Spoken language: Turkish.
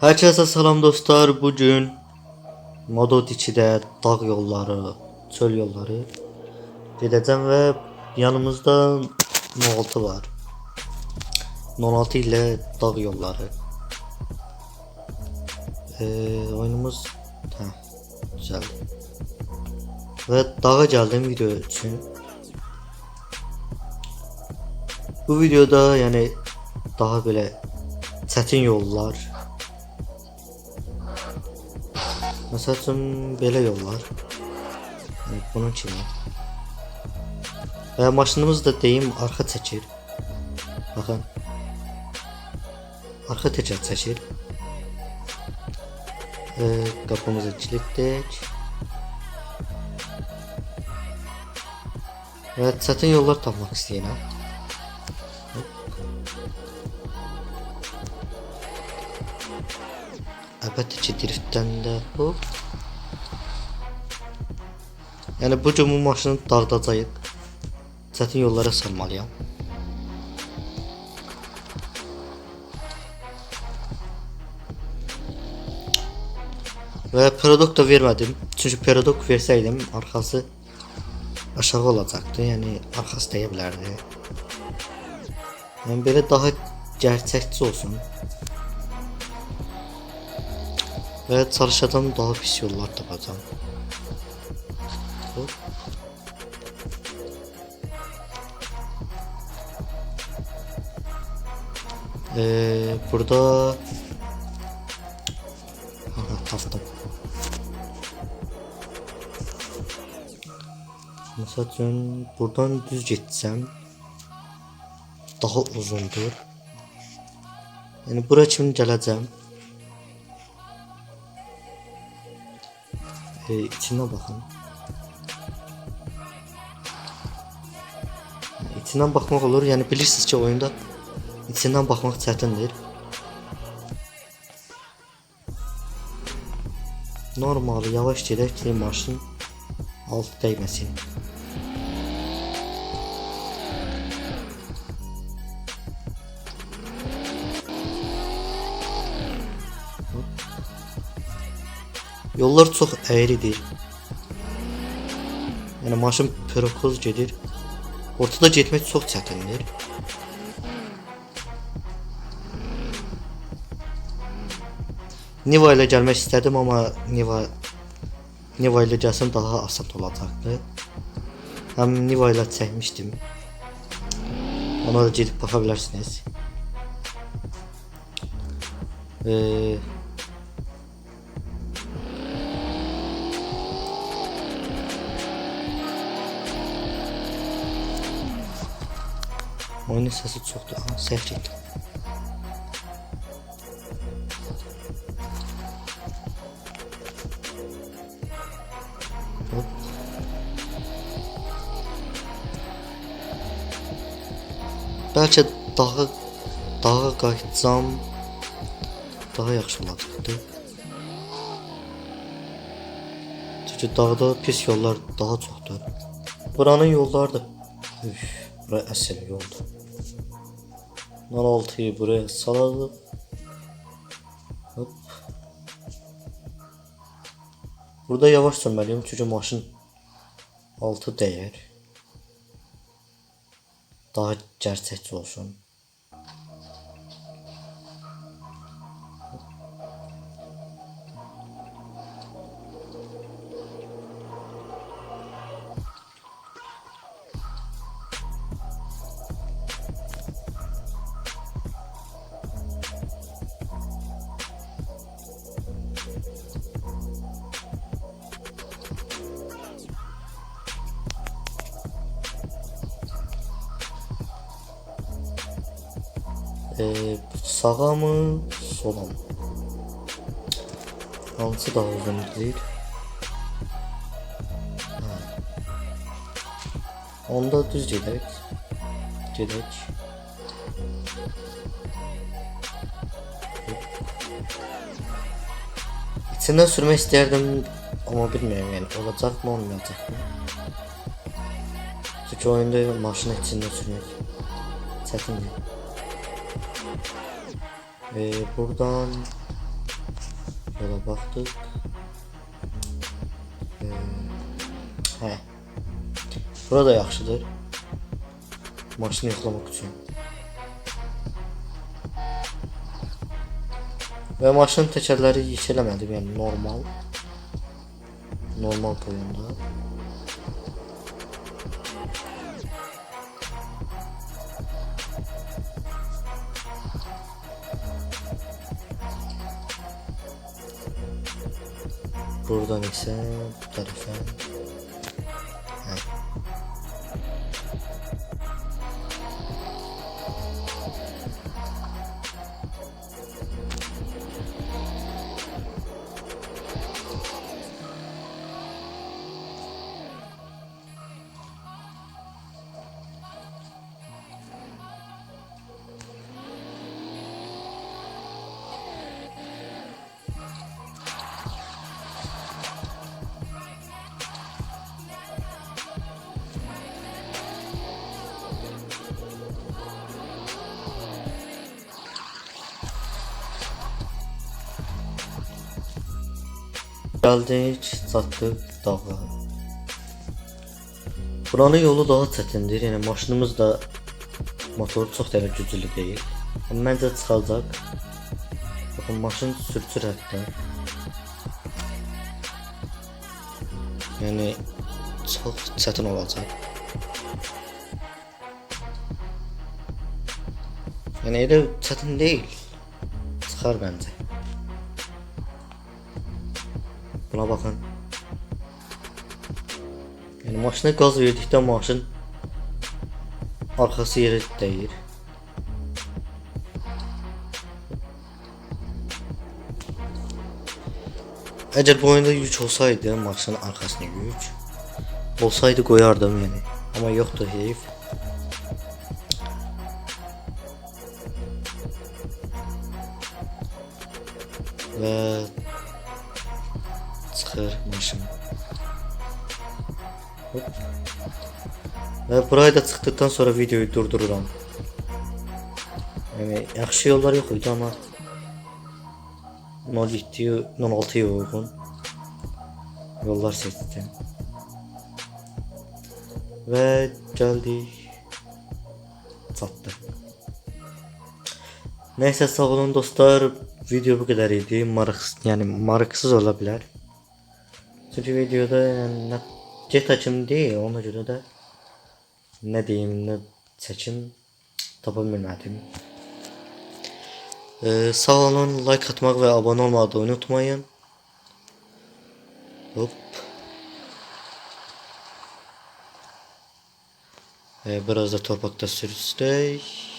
Herkese selam dostlar. Bugün Modo 2'de dağ yolları, çöl yolları gedəcəm və yanımızda N6 var. N6 ilə dağ yolları. Ee, oyunumuz hə, güzel. Və dağa gəldim video üçün. Bu videoda yəni daha belə çətin yollar Mesela üçün belə yollar. Yəni bunun kimi. Və maşınımız da deyim arxa çəkir. Baxın. Arxa təkər çəkir. E, qapımızı kilitlədik. Və çətin yollar tapmaq istəyirəm. Əlbəttə ki, driftdən də hop. Yəni bu gün bu maşını dağdacağıq. Çətin yollara salmalıyam. Və paradok da vermədim. Çünki paradok versəydim arxası aşağı olacaqdı. Yəni arxası deyə bilərdi. Yəni belə daha gerçəkçi olsun. Və çalışacağım daha pis yollar tapacağım. Hop. Ee, burada Aha. Mesela üçün buradan düz getsəm daha uzundur. Yəni bura kimi gələcəm. E, içine bakın. İçindən baxmaq olur. Yəni bilirsiniz ki, oyunda içindən baxmaq çətindir. Normal, yavaş gedək ki, maşın alt dəyməsin. Yollar çox əyridir. Yəni maşın prokoz gedir. Ortada getmək çox çətindir. Niva ilə gəlmək istədim amma Niva Niva ilə gəlsəm daha asan olacaqdı. Həm Niva ilə çəkmişdim. Ona da gedib baxa. Eee Oyunun. Aha, səhv getdim. Hop. Bəlkə dağa dağa qayıtsam daha yaxşı olacaqdı. Çünki dağda pis yollar daha çoxdur. Buranın yolları da üf, bura əsl yoldur. 16'yı buraya salalım. Hop. Burada yavaş sürmeliyim çünkü maşın altı değer. Daha gerçekçi olsun. Ee, sağa mı sola mı? Hansı daha uzun değil? Ha. Onda düz gedək. Gedək. İçindən sürmək istərdim amma bilmirəm yəni olacaqmı olmayacaqmı? Çünki oyunda maşını içində sürmək çətindir. Ve buradan Yola baktık. Ee, he. Burada yaxşıdır. Maşını yoxlamaq üçün. Və maşın təkərləri iş eləmədim, yəni normal. Normal boyunda. Buradan ise bu tarafa. Gəldik, çatdıq dağa. Buranın yolu daha çətindir. Yəni maşınımız da motoru çox dəqiq güclü deyil. Amma məncə çıxacaq. Baxın maşın sürtür hətta. Yəni çox çətin olacaq. Yəni elə çətin deyil. Çıxar məncə. Buna bakın. Yani maşına gaz verdikdə maşın arkası yerə dəyir. Əgər bu oyunda yük olsaydı, maşının arkasına yük olsaydı koyardım yani. Ama yoktu heyif. Ve çıxır maşın. Hop. Və burayı da çıxdıqdan sonra videoyu durdururam. Yəni yaxşı yollar yox idi amma 07 16-ya uyğun yollar seçdim. Və gəldik çatdıq. Neyse sağ olun dostlar. Video bu kadar idi. Marıq, yani maraqsız ola Çünki videoda yəni nə get açım deyil, ona görə də nə deyim, nə çəkim tapa bilmədim. Ee, sağ olun, like atmaq və abunə olmağı da unutmayın. Hop. Ee, biraz da torpaqda sürüstək.